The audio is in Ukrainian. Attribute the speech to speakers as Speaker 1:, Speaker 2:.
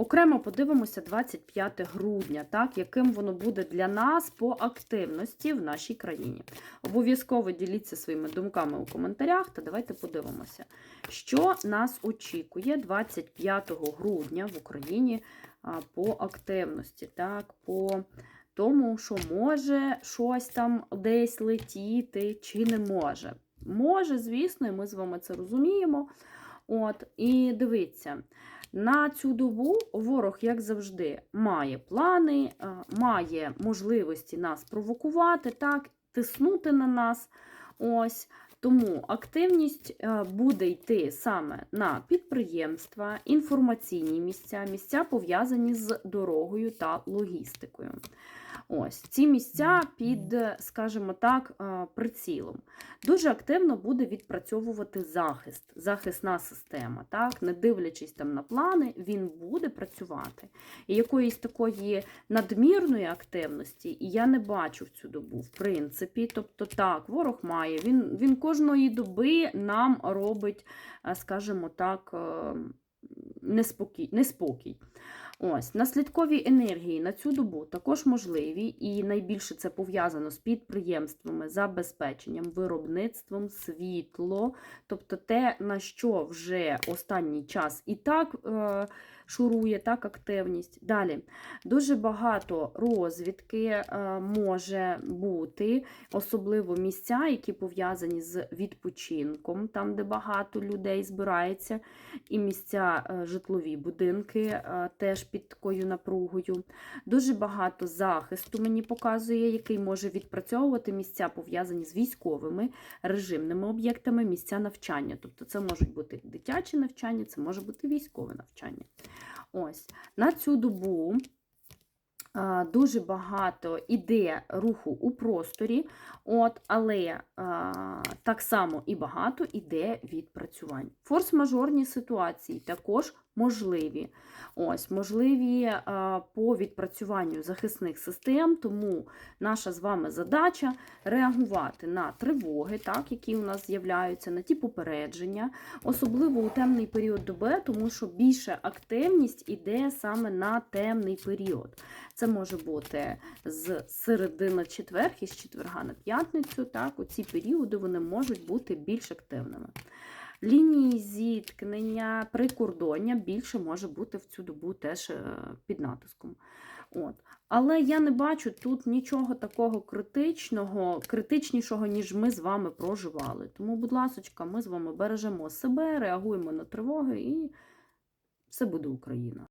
Speaker 1: Окремо подивимося 25 грудня, так, яким воно буде для нас по активності в нашій країні. Обов'язково діліться своїми думками у коментарях та давайте подивимося, що нас очікує 25 грудня в Україні по активності, так, по тому, що може щось там десь летіти чи не може. Може, звісно, і ми з вами це розуміємо. От, і дивіться, на цю добу ворог, як завжди, має плани, е, має можливості нас провокувати, так, тиснути на нас. Ось. Тому активність е, буде йти саме на підприємства, інформаційні місця, місця пов'язані з дорогою та логістикою. Ось ці місця під, скажімо так, е, прицілом. Дуже активно буде відпрацьовувати захист, захисна система. Так? Не дивлячись там на плани, він буде працювати. І якоїсь такої надмірної активності я не бачу в цю добу, в принципі. Тобто, так, ворог має, він, він кожної доби нам робить, е, скажімо так, е, неспокій. неспокій. Ось, наслідкові енергії на цю добу також можливі, і найбільше це пов'язано з підприємствами, забезпеченням, виробництвом, світло, тобто те, на що вже останній час і так е, шурує, так активність. Далі дуже багато розвідки е, може бути, особливо місця, які пов'язані з відпочинком, там, де багато людей збирається, і місця е, житлові будинки е, теж під такою напругою. Дуже багато захисту мені показує, який може відпрацьовувати місця, пов'язані з військовими, режимними об'єктами, місця навчання. Тобто це можуть бути дитячі навчання, це може бути військове навчання. Ось, на цю добу. а, Дуже багато іде руху у просторі, от, але а, так само і багато іде відпрацювань. Форс-мажорні ситуації також можливі. Ось, Можливі а, по відпрацюванню захисних систем, тому наша з вами задача реагувати на тривоги, так, які у нас з'являються, на ті попередження, особливо у темний період доби, тому що більша активність іде саме на темний період. Це може бути з середини четверг і з четверга на п'ятницю. Так, у ці періоди вони можуть бути більш активними. Лінії зіткнення, прикордоння більше може бути в цю добу теж е, під натиском. От. Але я не бачу тут нічого такого критичного, критичнішого, ніж ми з вами проживали. Тому, будь ласка, ми з вами бережемо себе, реагуємо на тривоги і все буде Україна.